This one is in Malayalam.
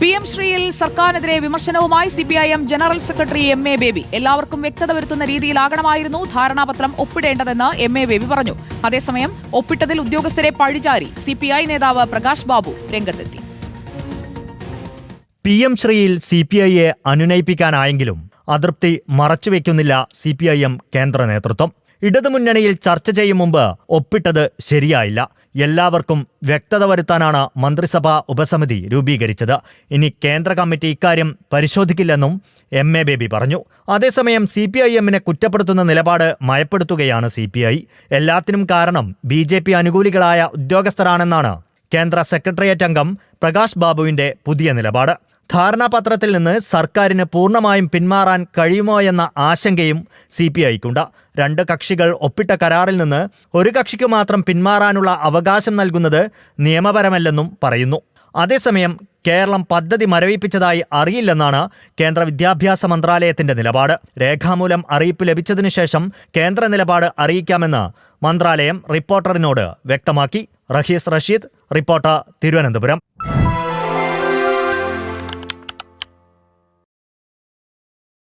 പി എം ശ്രീയിൽ സർക്കാരിനെതിരെ വിമർശനവുമായി C P I M general secretary M A Baby. എല്ലാവർക്കും വ്യക്തത വരുത്തുന്ന രീതിയിലാകണമായിരുന്നു ധാരണാപത്രം ഒപ്പിടേണ്ടതെന്ന് എം എ ബേബി പറഞ്ഞു. അതേസമയം ഒപ്പിട്ടതിൽ ഉദ്യോഗസ്ഥരെ പഴിചാരി സിപിഐ നേതാവ് പ്രകാശ് ബാബു രംഗത്തെത്തി. പി എം ശ്രീയിൽ സി പി ഐയെ അനുനയിപ്പിക്കാനായെങ്കിലും അതൃപ്തി മറച്ചുവെക്കുന്നില്ല സി പി ഐ എം കേന്ദ്ര നേതൃത്വം. ഇടതുമുന്നണിയിൽ ചർച്ച ചെയ്യും മുമ്പ് ഒപ്പിട്ടത് ശരിയായില്ല. എല്ലാവർക്കും വ്യക്തത വരുത്താനാണ് മന്ത്രിസഭാ ഉപസമിതി രൂപീകരിച്ചത്. ഇനി കേന്ദ്ര കമ്മിറ്റി ഇക്കാര്യം പരിശോധിക്കില്ലെന്നും എം എ ബേബി പറഞ്ഞു. അതേസമയം സി പി ഐ എമ്മിനെ കുറ്റപ്പെടുത്തുന്ന നിലപാട് മയപ്പെടുത്തുകയാണ് സി പി ഐ എല്ലാത്തിനും കാരണം ബി ജെ പി അനുകൂലികളായ ഉദ്യോഗസ്ഥരാണെന്നാണ് കേന്ദ്ര സെക്രട്ടേറിയറ്റ് അംഗം പ്രകാശ് ബാബുവിന്റെ പുതിയ നിലപാട്. ധാരണാപത്രത്തിൽ നിന്ന് സർക്കാരിന് പൂർണമായും പിന്മാറാൻ കഴിയുമോ എന്ന ആശങ്കയും സി പി ഐക്കുണ്ട് രണ്ട് കക്ഷികൾ ഒപ്പിട്ട കരാറിൽ നിന്ന് ഒരു കക്ഷിക്ക് മാത്രം പിന്മാറാനുള്ള അവകാശം നൽകുന്നത് നിയമപരമല്ലെന്നും പറയുന്നു. അതേസമയം കേരളം പദ്ധതി മരവിപ്പിച്ചതായി അറിയില്ലെന്നാണ് കേന്ദ്ര വിദ്യാഭ്യാസ മന്ത്രാലയത്തിന്റെ നിലപാട്. രേഖാമൂലം അറിയിപ്പ് ലഭിച്ചതിനു ശേഷം കേന്ദ്ര നിലപാട് അറിയിക്കാമെന്ന് മന്ത്രാലയം റിപ്പോർട്ടറിനോട് വ്യക്തമാക്കി. റഹീസ് റഷീദ് റിപ്പോർട്ടർ തിരുവനന്തപുരം.